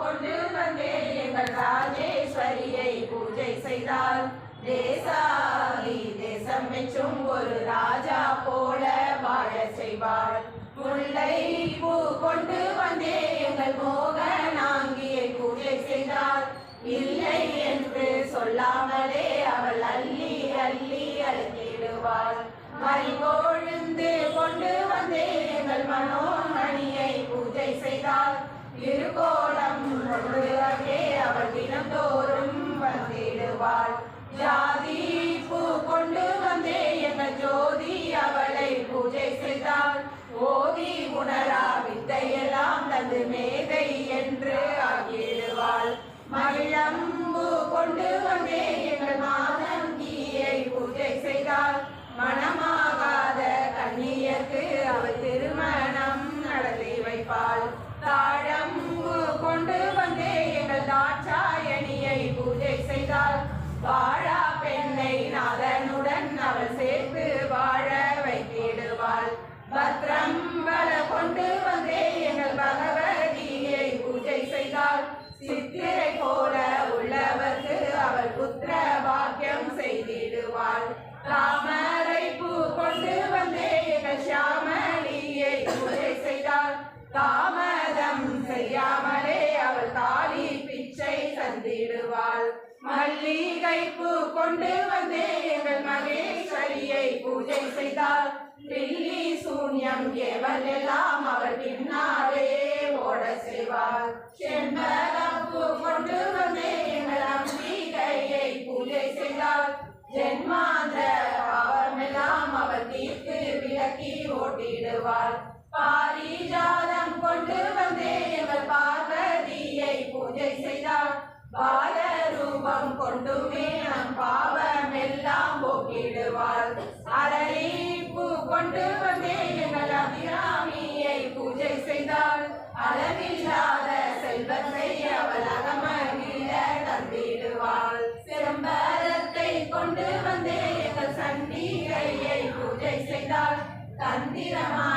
கொண்டு வந்தே எங்கள் ராஜேஸ்வரியை பூஜை செய்தால் தேசாதி தேசம் மெச்சும் ஒரு ராஜா போல வாழ செய்வாள் முல்லை பூ கொண்டு வந்தே எங்கள் மோகனாங்கியை பூஜை செய்தால் இல்லை என்று சொல்லாமலே அவள் அள்ளி அள்ளி அழுத்திடுவாள் மறிகொழுந்து கொண்டு வந்தே எங்கள் மனோமணியை பூஜை செய்தால் திருக்கோலம் இடுவாள் மல்லிகைப்பு கொண்டு வந்தே எங்கள் மகேஸ்வரியை பூஜை செய்தால் பில்லி சூன்யம் ஏவல் எல்லாம் அவள் பின்னாலே ஓட செய்வாள். செம்பரப்பு கொண்டு வந்தே எங்கள் அம்பிகையை பூஜை செய்தால் ஜென்மாந்த பாவமெல்லாம் அவள் தீர்த்து விளக்கி ஓட்டிடுவாள். பாவம் கொண்டுமே நம் பாவம் எல்லாம் போக்கிடுவாள். அரளிப்பூ கொண்டு வந்தே எங்கள் அபிராமியை பூஜை செய்தால் அளவில்லாத செல்வத்தை அவள் அகமகிழ தந்திடுவாள். சிறம்பரத்தை கொண்டு வந்தே எங்கள் சண்டிகையை பூஜை செய்தால் தந்திரமா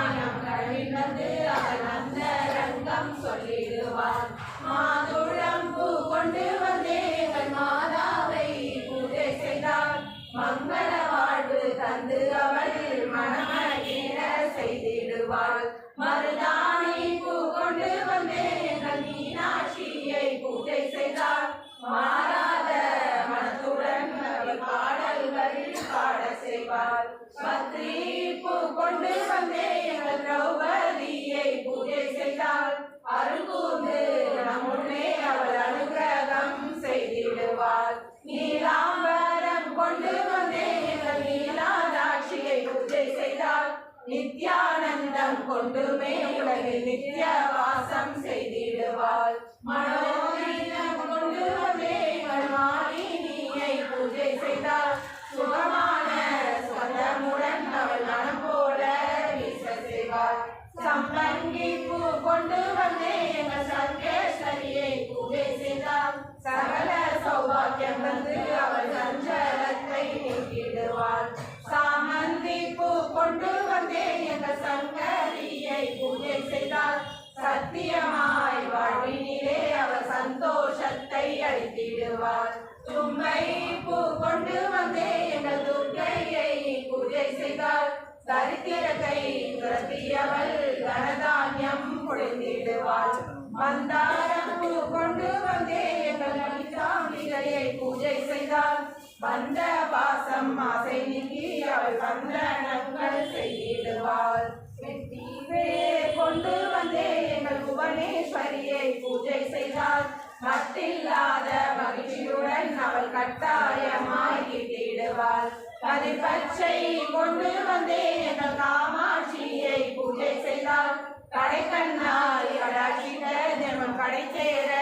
சம்பங்கி பூ கொண்டு வந்தே எங்கள் சர்வேஸ்வரியை பூஜை செய்தால் சகல சௌபாக்கியம் வந்து அவள் சஞ்சலத்தை நீக்கிடுவாள். சாமந்தி பூ கொண்டு வந்தே எங்கள் சங்கரியை பூஜை செய்தால் சத்தியமாய் வாழ்வினிலே அவர் சந்தோஷத்தை அளித்திடுவாள். தும்பை பூ கொண்டு வந்தே எங்கள் துர்க்கையை பூஜை செய்தால் தரித்திரத்தை துரத்தியவள் கனதானியம் பொழிந்திடுவாள் மந்தாரம் பூ கொண்டு வந்தே எங்கள் லலிதாம்பிகையை பூஜை செய்தால் வந்த பாசம் ஆசை நீங்கி அவள் வந்தனங்கள் செய்திடுவாள் கொண்டு வந்தே எங்கள் புவனேஸ்வரியை பூஜை செய்தால் மட்டில்லாத Parente